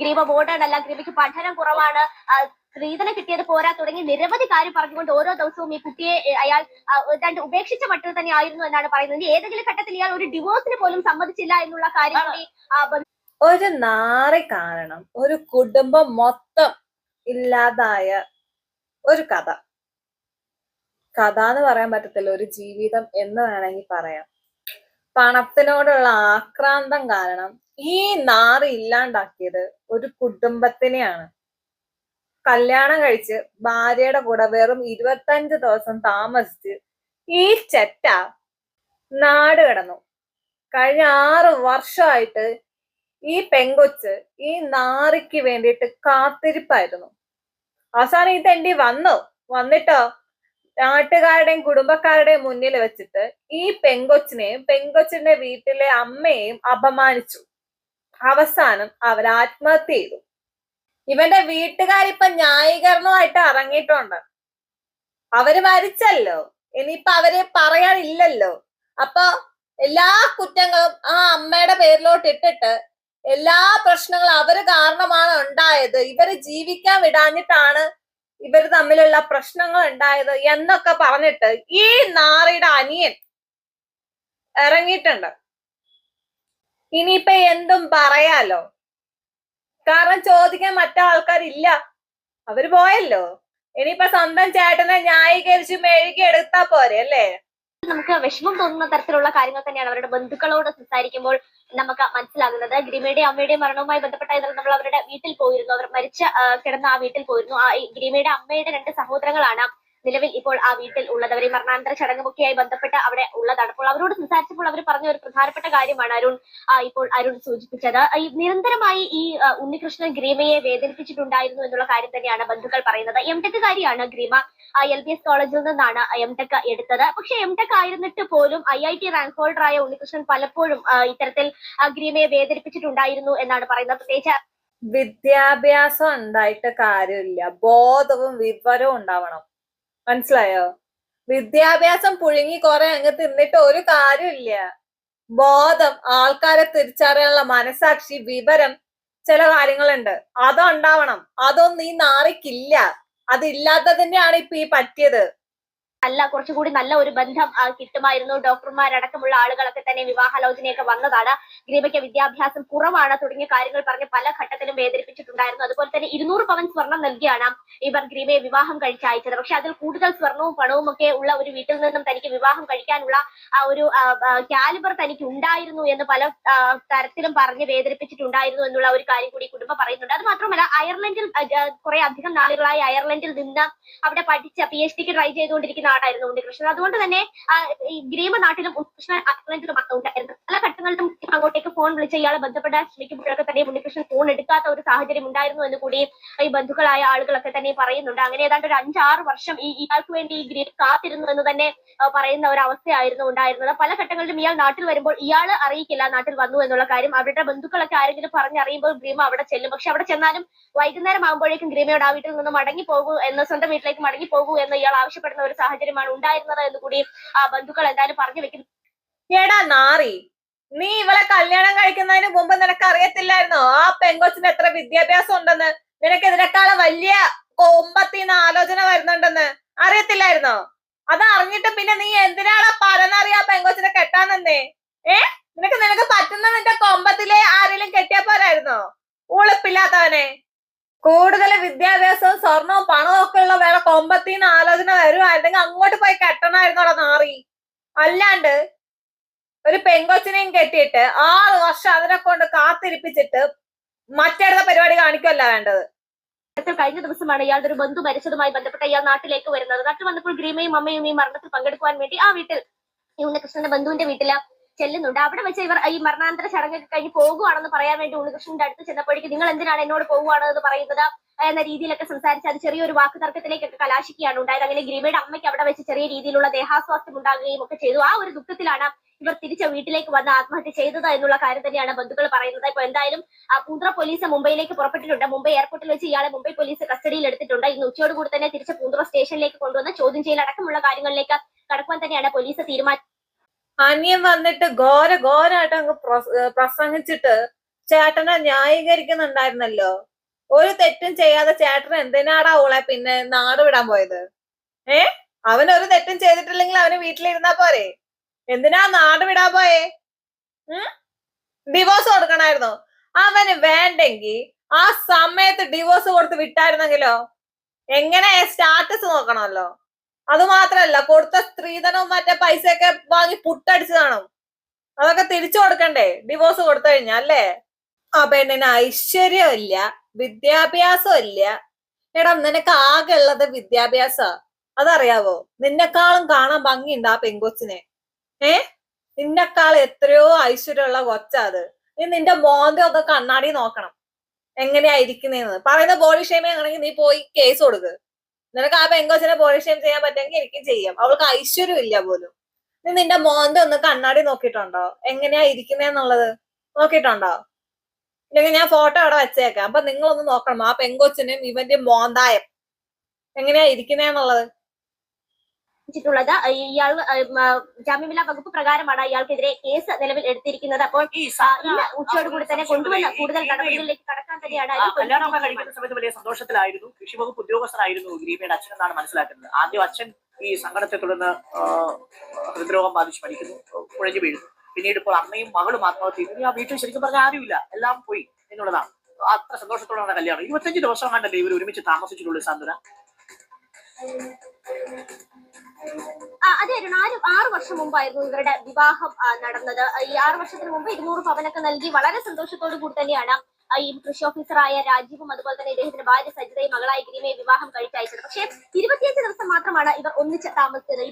ഗ്രീമ അല്ല ഗ്രീമയ്ക്ക് പഠനം കുറവാണ്. സ്ത്രീധനം കിട്ടിയത് പോരാ തുടങ്ങി നിരവധി കാര്യം പറഞ്ഞുകൊണ്ട് ഓരോ ദിവസവും ഈ കുട്ടിയെ അയാൾ ഏതാണ്ട് ഉപേക്ഷിച്ച മട്ടിൽ തന്നെ ആയിരുന്നു എന്നാണ് പറയുന്നത്. ഏതെങ്കിലും ഘട്ടത്തിൽ ഇയാൾ ഒരു ഡിവോഴ്സിന് പോലും സമ്മതിച്ചില്ല എന്നുള്ള കാര്യം ഒരു നാറി കാരണം ഒരു കുടുംബം മൊത്തം ഇല്ലാതായ ഒരു കഥ. കഥ എന്ന് പറയാൻ പറ്റത്തില്ല ഒരു ജീവിതം എന്ന് വേണമെങ്കിൽ പറയാം. പണത്തിനോടുള്ള ആക്രാന്തം കാരണം ഈ നാറ് ഇല്ലാണ്ടാക്കിയത് ഒരു കുടുംബത്തിനെയാണ്. കല്യാണം കഴിച്ച് ഭാര്യയുടെ കൂടെ വെറും ഇരുപത്തഞ്ച് ദിവസം താമസിച്ച് ഈ ചെറ്റ നാട് കിടന്നു. കഴിഞ്ഞ ആറ് വർഷമായിട്ട് ഈ പെങ്കൊച്ച് ഈ നാറിക്ക് വേണ്ടിയിട്ട് കാത്തിരിപ്പായിരുന്നു. അവസാനം എന്റെ വന്നു? വന്നിട്ടോ? നാട്ടുകാരുടെയും കുടുംബക്കാരുടെയും മുന്നിൽ വെച്ചിട്ട് ഈ പെങ്കൊച്ചിനെയും പെങ്കൊച്ചിന്റെ വീട്ടിലെ അമ്മയെയും അപമാനിച്ചു. അവസാനം അവർ ആത്മഹത്യ ചെയ്തു. ഇവന്റെ വീട്ടുകാരിപ്പൊ ന്യായീകരണമായിട്ട് ഇറങ്ങിയിട്ടുണ്ട് അവർ മരിച്ചല്ലോ. ഇനിയിപ്പൊ അവർ പറയാനില്ലല്ലോ. അപ്പൊ എല്ലാ കുറ്റങ്ങളും ആ അമ്മയുടെ പേരിലോട്ട് ഇട്ടിട്ട് എല്ലാ പ്രശ്നങ്ങളും അവർ കാരണമാണ് ഉണ്ടായത്. ഇവർ ജീവിക്കാൻ വിടാഞ്ഞിട്ടാണ് ഇവർ തമ്മിലുള്ള പ്രശ്നങ്ങൾ ഉണ്ടായത് എന്നൊക്കെ പറഞ്ഞിട്ട് ഈ നാറിയുടെ അനിയൻ ഇറങ്ങിയിട്ടുണ്ട്. ഇനിയിപ്പൊ എന്തും പറയാലോ? കാരണം ചോദിക്കാൻ മറ്റാൾക്കാരില്ല. അവർ പോയല്ലോ. ഇനിയിപ്പൊ സ്വന്തം ചേട്ടനെ ന്യായീകരിച്ച് മെഴുകി എടുത്താ പോരെ അല്ലേ? നമുക്ക് വിഷമം തോന്നുന്ന തരത്തിലുള്ള കാര്യങ്ങൾ തന്നെയാണ് അവരുടെ ബന്ധുക്കളോട് സംസാരിക്കുമ്പോൾ നമുക്ക് മനസ്സിലാകുന്നത്. ഗ്രിമയുടെ അമ്മയുടെ മരണവുമായി ബന്ധപ്പെട്ട നമ്മൾ അവരുടെ വീട്ടിൽ പോയിരുന്നു. അവർ മരിച്ച കിടന്ന ആ വീട്ടിൽ പോയിരുന്നു. ആ ഗ്രീമയുടെ അമ്മയുടെ രണ്ട് സഹോദരങ്ങളാണ്. നിലവിൽ ഇപ്പോൾ ആ വീട്ടിൽ ഉള്ളത് ഈ മരണാനന്തര ചടങ്ങുമൊക്കെയായി ബന്ധപ്പെട്ട് അവിടെ ഉള്ളതാണ്. അപ്പോൾ അവരോട് സംസാരിച്ചപ്പോൾ അവർ പറഞ്ഞ ഒരു പ്രധാനപ്പെട്ട കാര്യമാണ് അരുൺ ഇപ്പോൾ അരുൺ സൂചിപ്പിച്ചത്. ഈ നിരന്തരമായി ഈ ഉണ്ണികൃഷ്ണൻ ഗ്രീമയെ വേദനിപ്പിച്ചിട്ടുണ്ടായിരുന്നു എന്നുള്ള കാര്യം തന്നെയാണ് ബന്ധുക്കൾ പറയുന്നത്. എം ടെക് കാരിയാണ് ഗ്രീമ. എൽ ബി എസ് കോളേജിൽ നിന്നാണ് എം ടെക് എടുത്തത്. പക്ഷെ എം ടെക് ആയിരുന്നിട്ട് പോലും ഐ ഐ ടി റാങ്ക് ഹോൾഡറായ ഉണ്ണികൃഷ്ണൻ പലപ്പോഴും ഇത്തരത്തിൽ ഗ്രീമയെ വേദനിപ്പിച്ചിട്ടുണ്ടായിരുന്നു എന്നാണ് പറയുന്നത്. പ്രത്യേകിച്ച് വിദ്യാഭ്യാസം ഉണ്ടായിട്ട് കാര്യമില്ല. ബോധവും വിവരവും ഉണ്ടാവണം. മനസ്സിലായോ? വിദ്യാഭ്യാസം പുഴുങ്ങി കുറെ അങ്ങ് തിന്നിട്ട് ഒരു കാര്യമില്ല ബോധം ആൾക്കാരെ തിരിച്ചറിയാനുള്ള മനസാക്ഷി വിവരം ചില കാര്യങ്ങളുണ്ട്. അതുണ്ടാവണം. അതൊന്നും ഈ നാറിക്കില്ല. അതില്ലാത്തതിന്റെയാണ് ഇപ്പൊ ഈ പറ്റിയത്. നല്ല കുറച്ചുകൂടി നല്ല ഒരു ബന്ധം കിട്ടുമായിരുന്നു. ഡോക്ടർമാരടക്കമുള്ള ആളുകളൊക്കെ തന്നെ വിവാഹാലോചനയൊക്കെ വന്നതാണ്. ഗ്രീമയ്ക്ക് വിദ്യാഭ്യാസം കുറവാണ് തുടങ്ങിയ കാര്യങ്ങൾ പറഞ്ഞ് പല ഘട്ടത്തിലും വേദനിപ്പിച്ചിട്ടുണ്ടായിരുന്നു. അതുപോലെ തന്നെ ഇരുന്നൂറ് പവൻ സ്വർണം നൽകിയാണ് ഇവർ ഗ്രീമയെ വിവാഹം കഴിച്ചയച്ചത് പക്ഷെ അതിൽ കൂടുതൽ സ്വർണവും പണവും ഒക്കെ ഉള്ള ഒരു വീട്ടിൽ നിന്നും തനിക്ക് വിവാഹം കഴിക്കാനുള്ള ആ ഒരു കാലിബർ തനിക്ക് ഉണ്ടായിരുന്നു എന്ന് പല തരത്തിലും പറഞ്ഞ് വേദനിപ്പിച്ചിട്ടുണ്ടായിരുന്നു എന്നുള്ള ഒരു കാര്യം കൂടി കുടുംബം പറയുന്നുണ്ട്. അത് മാത്രമല്ല അയർലൻഡിൽ കുറെ അധികം നാളുകളായി അയർലൻഡിൽ നിന്ന് അവിടെ പഠിച്ച പി എച്ച് ഡിക്ക് ട്രൈ ചെയ്തുകൊണ്ടിരിക്കുന്ന ആളായിരുന്നു ഉണ്ണികൃഷ്ണൻ. അതുകൊണ്ട് തന്നെ ആ, ഈ ഗ്രീമ നാട്ടിലും ഉണ്ണികൃഷ്ണൻ അയർലൻഡിലും ഒക്കെ ഉണ്ടായിരുന്നു പല ഘട്ടങ്ങളിലും അങ്ങോട്ടേക്ക് ഫോൺ വിളിച്ച് ഇയാളെ ബന്ധപ്പെടാൻ ശ്രമിക്കുമ്പോഴൊക്കെ തന്നെ ഉണ്ണികൃഷ്ണൻ ഫോൺ എടുക്കാത്ത ഒരു സാഹചര്യം ഉണ്ടായിരുന്നു എന്ന് കൂടി ഈ ബന്ധുക്കളായ ആളുകളൊക്കെ തന്നെ പറയുന്നുണ്ട്. അങ്ങനെ ഏതാണ്ട് ഒരു അഞ്ചാറ് വർഷം ഈ ഇയാൾക്ക് വേണ്ടി ഈ ഗ്രീം കാത്തിരുന്നു എന്ന് തന്നെ പറയുന്ന ഒരു അവസ്ഥയായിരുന്നു ഉണ്ടായിരുന്നത്. പല ഘട്ടങ്ങളിലും ഇയാൾ നാട്ടിൽ വരുമ്പോൾ ഇയാൾ അറിയിക്കില്ല നാട്ടിൽ വന്നു എന്നുള്ള കാര്യം അവരുടെ ബന്ധുക്കളൊക്കെ ആരെങ്കിലും പറഞ്ഞറിയുമ്പോൾ ഗ്രീമ അവിടെ ചെല്ലും. പക്ഷെ അവിടെ ചെന്നാലും വൈകുന്നേരം ആകുമ്പോഴേക്കും ഗ്രീമയോട് ആ വീട്ടിൽ നിന്ന് മടങ്ങി പോകൂ എന്ന് സ്വന്തം വീട്ടിലേക്ക് മടങ്ങി പോകൂ എന്ന് ഇയാൾ ആവശ്യപ്പെടുന്ന ഒരു സാഹചര്യമാണ് ഉണ്ടായിരുന്നത് എന്ന് കൂടി ആ ബന്ധുക്കൾ എന്തായാലും പറഞ്ഞു വെക്കുന്നു. എടാ നാറി നീ ഇവളെ കല്യാണം കഴിക്കുന്നതിന് മുമ്പ് നിനക്ക് അറിയത്തില്ലായിരുന്നോ? ആ പെങ്കൊച്ചിന് എത്ര വിദ്യാഭ്യാസം ഉണ്ടെന്ന്? നിനക്ക് ഇതിനേക്കാളും വലിയ കൊമ്പത്തിന്ന് ആലോചന വരുന്നുണ്ടെന്ന് അറിയത്തില്ലായിരുന്നോ? അത് അറിഞ്ഞിട്ട് പിന്നെ നീ എന്തിനാണ് പരന്നറിയ പെങ്കൊച്ചിനെ കെട്ടാന്നേ ഏ? നിനക്ക് നിനക്ക് പറ്റുന്ന നിന്റെ കൊമ്പത്തിലെ ആരെങ്കിലും കെട്ടിയാ പോരായിരുന്നോ? ഉളുപ്പില്ലാത്തവനെ. കൂടുതൽ വിദ്യാഭ്യാസവും സ്വർണവും പണവും ഒക്കെ ഉള്ള വേറെ കൊമ്പത്തിന്ന് ആലോചന വരുമായിരുന്നെങ്കിൽ അങ്ങോട്ട് പോയി കെട്ടണമായിരുന്നോടാ നാറി. അല്ലാണ്ട് ഒരു പെങ്കൊച്ചിനെയും കെട്ടിയിട്ട് ആറ് വർഷം അതിനെ കൊണ്ട് കാത്തിരിപ്പിച്ചിട്ട് മറ്റേടുത്ത പരിപാടി കാണിക്കുമല്ല വേണ്ടത്. കഴിഞ്ഞ ദിവസമാണ് ഇയാളുടെ ഒരു ബന്ധു മരിച്ചതുമായി ബന്ധപ്പെട്ട ഇയാൾ നാട്ടിലേക്ക് വരുന്നത്. നാട്ടിൽ വന്നപ്പോൾ ഗ്രീമയും അമ്മയും ഈ മരണത്തിൽ പങ്കെടുക്കുവാൻ വേണ്ടി ആ വീട്ടിൽ ഈ ഉണ്ണികൃഷ്ണന്റെ ബന്ധുവിന്റെ വീട്ടിൽ ചെല്ലുന്നുണ്ട്. അവിടെ വെച്ച് ഇവർ ഈ മരണാന്തര ചടങ്ങൊക്കെ കഴിഞ്ഞ് പോകുവാണെന്ന് പറയാൻ വേണ്ടി ഉണ്ണികൃഷ്ണന്റെ അടുത്ത് ചെന്നപ്പോഴേക്ക് നിങ്ങൾ എന്തിനാണ് എന്നോട് പോകുവാണെന്ന് പറയുന്നത് എന്ന രീതിയിലൊക്കെ സംസാരിച്ച് അത് ചെറിയൊരു വാക്ക് തർക്കത്തിലേക്കൊക്കെ കലാശിക്കുകയാണ് ഉണ്ടായത്. അങ്ങനെ ഗ്രീമയുടെ അമ്മയ്ക്ക് അവിടെ വെച്ച് ചെറിയ രീതിയിലുള്ള ദേഹാസ്വാസ്ഥ്യം ഉണ്ടാകുകയും ഒക്കെ ചെയ്തു. ആ ഒരു ദുഃഖത്തിലാണ് ഇവർ തിരിച്ച് വീട്ടിലേക്ക് വന്ന് ആത്മഹത്യ ചെയ്തത് എന്നുള്ള കാര്യം തന്നെയാണ് ബന്ധുക്കൾ പറയുന്നത്. ഇപ്പൊ എന്തായാലും പൂന്ത്ര പോലീസ് മുംബൈയിലേക്ക് പുറപ്പെട്ടിട്ടുണ്ട്. മുംബൈ എയർപോർട്ടിൽ വെച്ച് ഇയാളെ മുംബൈ പോലീസ് കസ്റ്റഡിയിൽ എടുത്തിട്ടുണ്ട്. ഇന്ന് ഉച്ചയോടുകൂടി തന്നെ തിരിച്ച് പൂന്ത്ര സ്റ്റേഷനിലേക്ക് കൊണ്ടുവന്ന് ചോദ്യം ചെയ്യൽ അടക്കമുള്ള കാര്യങ്ങളിലേക്ക് കടക്കുവാൻ തന്നെയാണ് പോലീസ് തീരുമാനം അന്യം വന്നിട്ട് ഘോര ഘോരായിട്ട് അങ്ങ് പ്രസംഗിച്ചിട്ട് ചേട്ടനെ ന്യായീകരിക്കുന്നുണ്ടായിരുന്നല്ലോ. ഒരു തെറ്റും ചെയ്യാതെ ചേട്ടൻ എന്തിനാടാ ഓളെ പിന്നെ നാട് വിടാൻ പോയത്? ഏ? അവൻ ഒരു തെറ്റും ചെയ്തിട്ടില്ലെങ്കിൽ അവന് വീട്ടിലിരുന്നാ പോരെ? എന്തിനാ നാട് വിടാൻ പോയേ? ഡിവോഴ്സ് കൊടുക്കണായിരുന്നു. അവന് വേണ്ടെങ്കിൽ ആ സമയത്ത് ഡിവോഴ്സ് കൊടുത്ത് വിട്ടായിരുന്നെങ്കിലോ? എങ്ങനെ സ്റ്റാറ്റസ് നോക്കണമല്ലോ? അത് മാത്രല്ല കൊടുത്ത സ്ത്രീധനവും മറ്റേ പൈസയൊക്കെ വാങ്ങി പുട്ടടിച്ചു കാണും അതൊക്കെ തിരിച്ചു കൊടുക്കണ്ടേ? ഡിവോഴ്സ് കൊടുത്തു കഴിഞ്ഞ അല്ലേ? ആ പെണ്ണിന് ഐശ്വര്യം ഇല്ല വിദ്യാഭ്യാസം ഇല്ല. എടാ നിനക്ക് ആകെ ഉള്ളത് വിദ്യാഭ്യാസ. അതറിയാവോ? നിന്നെക്കാളും കാണാൻ ഭംഗിയുണ്ട് ആ പെങ്കൊച്ചിനെ. ഏ? നിന്നെക്കാൾ എത്രയോ ഐശ്വര്യമുള്ള കൊച്ചാ അത്. നീ നിന്റെ മോന്റെ ഒക്കെ കണ്ണാടി നോക്കണം. എങ്ങനെയാ ഇരിക്കുന്നതെന്ന് പറയുന്ന ബോഡി ഷേമിങ് ആണെങ്കിൽ നീ പോയി കേസ് കൊടുക്ക്. നിനക്ക് ആ പെങ്കോച്ചിനെ പോളിഷ്യം ചെയ്യാൻ പറ്റുമെങ്കിൽ എനിക്കും ചെയ്യാം. അവൾക്ക് ഐശ്വര്യം ഇല്ല പോലും. നീ നിന്റെ മോന്റെ ഒന്ന് കണ്ണാടി നോക്കിയിട്ടുണ്ടോ? എങ്ങനെയാ ഇരിക്കുന്നേന്നുള്ളത് നോക്കിയിട്ടുണ്ടോ? ഇല്ലെങ്കിൽ ഞാൻ ഫോട്ടോ അവിടെ വെച്ചേക്കാം. അപ്പൊ നിങ്ങളൊന്ന് നോക്കണം. ആ പെങ്കൊച്ചിനും ഇവന്റെ മോന്തായം എങ്ങനെയാ ഇരിക്കുന്നേന്നുള്ളത്. ിട്ടുള്ളത് ഇയാൾ ജാമ്യമില്ലാ വകുപ്പ് പ്രകാരമാണ് ഇയാൾക്കെതിരെ കേസ് നിലവിൽ എടുത്തിരിക്കുന്നത്. അപ്പോൾ ഇന്ന് ഉച്ചയോട് കൂടി തന്നെ കൊണ്ടുവന്ന കൂടുതൽ നടപടികളിലേക്ക് കടക്കാൻ തന്നെയാണ് കഴിക്കുന്ന സമയത്ത് വലിയ സന്തോഷത്തിലായിരുന്നു. കൃഷി വകുപ്പ് ഉദ്യോഗസ്ഥനായിരുന്നു ഗ്രീമയുടെ അച്ഛൻ എന്നാണ് മനസ്സിലാക്കുന്നത്. ആദ്യം അച്ഛൻ ഈ സങ്കടത്തെ തുടർന്ന് ഹൃദ്രോഗം ബാധിച്ച് മരിക്കുന്നു കുഴഞ്ഞു വീഴുന്നു. പിന്നീട് ഇപ്പോൾ അമ്മയും മകളും ആത്മഹത്യ ചെയ്തു. ആ വീട്ടിൽ ശരിക്കും പറഞ്ഞാൽ ആരുമില്ല. എല്ലാം പോയി എന്നുള്ളതാണ്. അത്ര സന്തോഷത്തോടെയാണ് കല്യാണം. ഇരുപത്തഞ്ച് ദിവസം കണ്ടല്ലേ ഇവർ ഒരുമിച്ച് താമസിച്ചിട്ടുള്ളൂ സാന്ത്വന? അതെ അരുൺ ആറ് ആറ് വർഷം മുമ്പായിരുന്നു ഇവരുടെ വിവാഹം നടന്നത്. ഈ ആറ് വർഷത്തിന് മുമ്പ് ഇരുന്നൂറ് പവനൊക്കെ നൽകി വളരെ സന്തോഷത്തോടു കൂടി തന്നെയാണ് ഈ കൃഷി ഓഫീസറായ രാജീവും അതുപോലെ തന്നെ ഇദ്ദേഹത്തിന്റെ ഭാര്യ സജിതയും മകളായ ഗിരിമയെ വിവാഹം കഴിച്ചയച്ചത്. പക്ഷേ ഇരുപത്തിയഞ്ച് ദിവസം മാത്രമാണ് ഇവർ ഒന്നിച്ച് താമസിച്ചത്.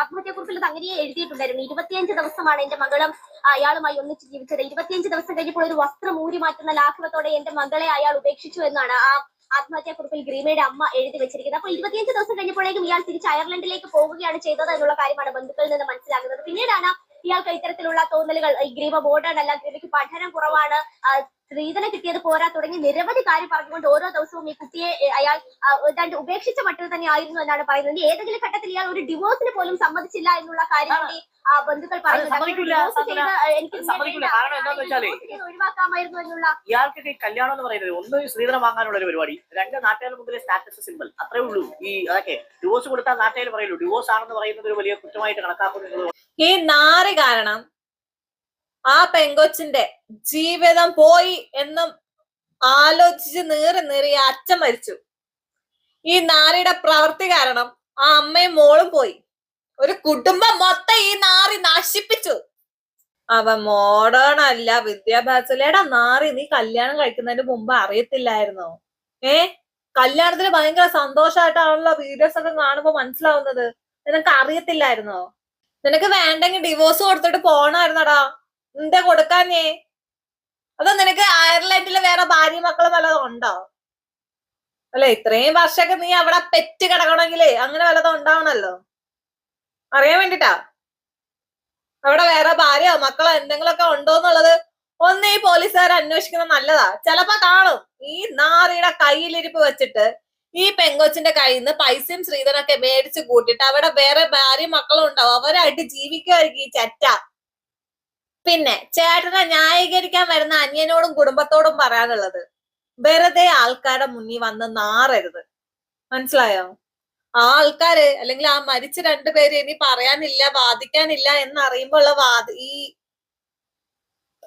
ആത്മഹത്യാക്കുറിപ്പിൽ അങ്ങനെ എഴുതിയിട്ടുണ്ടായിരുന്നു. ഇരുപത്തിയഞ്ച് ദിവസമാണ് എന്റെ മകളും അയാളുമായി ഒന്നിച്ച് ജീവിച്ചത്. ഇരുപത്തിയഞ്ച് ദിവസം കഴിഞ്ഞപ്പോൾ ഒരു വസ്ത്രം ഊരി മാറ്റുന്ന ലാഘവത്തോടെ എന്റെ മകളെ അയാൾ ഉപേക്ഷിച്ചു എന്നാണ് ആ ആത്മഹത്യാക്കുറിപ്പിൽ ഗ്രീമയുടെ അമ്മ എഴുതി വെച്ചിരിക്കുന്നത്. അപ്പോൾ ഇരുപത്തിയഞ്ച് ദിവസം കഴിഞ്ഞപ്പോഴേക്കും ഇയാൾ തിരിച്ച് അയർലൻഡിലേക്ക് പോവുകയാണ് ചെയ്തത് എന്നുള്ള കാര്യമാണ് ബന്ധുക്കളിൽ നിന്ന് മനസ്സിലാകുന്നത്. പിന്നീടാണ് ഇയാൾക്ക് ഇത്തരത്തിലുള്ള തോന്നലുകൾ ഈ ഗ്രീമ ബോർഡാണ് അല്ല ഗ്രീമയ്ക്ക് പഠനം കുറവാണ്. സ്ത്രീധനം കിട്ടിയത് പോരാ തുടങ്ങി നിരവധി കാര്യം പറഞ്ഞുകൊണ്ട് ഓരോ ദിവസവും ഈ കുട്ടിയെ അയാൾ ഏതാണ്ട് ഉപേക്ഷിച്ച മട്ടിൽ തന്നെ ആയിരുന്നു എന്നാണ് പറയുന്നത്. ഏതെങ്കിലും ഘട്ടത്തിൽ ഇയാൾ ഒരു ഡിവോഴ്സിന് പോലും സമ്മതിച്ചില്ല എന്നുള്ള കാര്യം കൂടി ആ, ബന്ധുക്കൾ ഒഴിവാക്കാമായിരുന്നു എന്നുള്ള ഇയാൾക്കൊക്കെ ഈ കല്യാണം എന്ന് പറയുന്നത് ഒന്ന് സ്ത്രീധനം വാങ്ങാനുള്ള ഒരു പരിപാടി. രണ്ട് നാട്ടുകാർ മുതലേ സ്റ്റാറ്റസ് സിമ്പിൾ അത്രേ ഉള്ളൂ. ഈ അതൊക്കെ ഡിവോഴ്സ് കൊടുത്താൽ നാട്ടുകാർ പറയുള്ളൂ ഡിവോഴ്സ് ആണെന്ന് പറയുന്നത് ഒരു വലിയ കുറ്റമായിട്ട് കണക്കാക്കുന്നത് ഈ നാറ് കാരണം ആ പെങ്കൊച്ചിന്റെ ജീവിതം പോയി എന്നും ആലോചിച്ച് നീറി നീറി അച്ഛൻ മരിച്ചു. ഈ നാരിയുടെ പ്രവൃത്തി കാരണം ആ അമ്മയും മോളും പോയി. ഒരു കുടുംബം മൊത്തം ഈ നാറി നശിപ്പിച്ചു. അവ മോഡേൺ അല്ല വിദ്യാഭ്യാസം നാറി നീ കല്യാണം കഴിക്കുന്നതിന് മുമ്പ് അറിയത്തില്ലായിരുന്നോ? ഏ? കല്യാണത്തിന് ഭയങ്കര സന്തോഷമായിട്ടാണല്ലോ വീഡിയോസ് ഒക്കെ കാണുമ്പോ മനസ്സിലാവുന്നത്. നിനക്ക് അറിയത്തില്ലായിരുന്നോ? നിനക്ക് വേണ്ടെങ്കിൽ ഡിവോഴ്സ് കൊടുത്തിട്ട് പോണായിരുന്നടാ. എന്താ കൊടുക്കാഞ്ഞേ? അതോ നിനക്ക് അയർലൻഡിലെ വേറെ ഭാര്യ മക്കളും വല്ലതും ഉണ്ടോ? അല്ലെ ഇത്രയും വർഷമൊക്കെ നീ അവിടെ പെറ്റ് കിടക്കണമെങ്കിലേ അങ്ങനെ വല്ലതും ഉണ്ടാവണല്ലോ? അറിയാൻ വേണ്ടിട്ടാ. അവിടെ വേറെ ഭാര്യയോ മക്കളോ എന്തെങ്കിലുമൊക്കെ ഉണ്ടോ എന്നുള്ളത് ഒന്ന് ഈ പോലീസുകാർ അന്വേഷിക്കുന്നത് നല്ലതാ. ചിലപ്പോ കാണും. ഈ നാറിയുടെ കയ്യിലിരിപ്പ് വെച്ചിട്ട് ഈ പെങ്കൊച്ചിന്റെ കയ്യിൽ നിന്ന് പൈസയും ശ്രീധനൊക്കെ മേടിച്ച് കൂട്ടിട്ട് അവിടെ വേറെ ഭാര്യ മക്കളും ഉണ്ടാവും. അവരായിട്ട് ജീവിക്കുമായിരിക്കും ഈ ചെറ്റ. പിന്നെ ചേട്ടനെ ന്യായീകരിക്കാൻ വരുന്ന അന്യനോടും കുടുംബത്തോടും പറയാനുള്ളത് വെറുതെ ആൾക്കാരുടെ മുന്നിൽ വന്ന് നാറരുത്. മനസ്സിലായോ? ആ ആൾക്കാര് അല്ലെങ്കിൽ ആ മരിച്ച രണ്ടുപേര് ഇനി പറയാനില്ല വാദിക്കാനില്ല എന്നറിയുമ്പോൾ ഉള്ള വാദ ഈ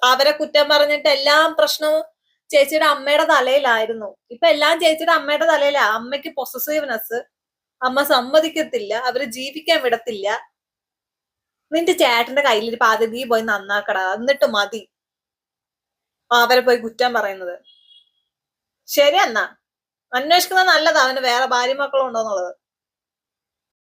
അവരെ കുറ്റം പറഞ്ഞിട്ട് എല്ലാം പ്രശ്നവും ചേച്ചിയുടെ അമ്മയുടെ തലയിലായിരുന്നു. ഇപ്പൊ എല്ലാം ചേച്ചിയുടെ അമ്മയുടെ തലയിലാ. അമ്മയ്ക്ക് പൊസസീവ്നെസ് അമ്മ സമ്മതിക്കത്തില്ല. അവർ ജീവിക്കാൻ വിടത്തില്ല. നിന്റെ ചേട്ടന്റെ കയ്യിലിരിപ്പ് ആദ്യം നീ പോയി നന്നാക്കടാ. എന്നിട്ട് മതി. അവരെ പോയി കുറ്റം പറയുന്നത്. ശരി എന്നാ അന്വേഷിക്കുന്നത് നല്ലതാ. അവന് വേറെ ഭാര്യ മക്കളും ഉണ്ടോന്നുള്ളത്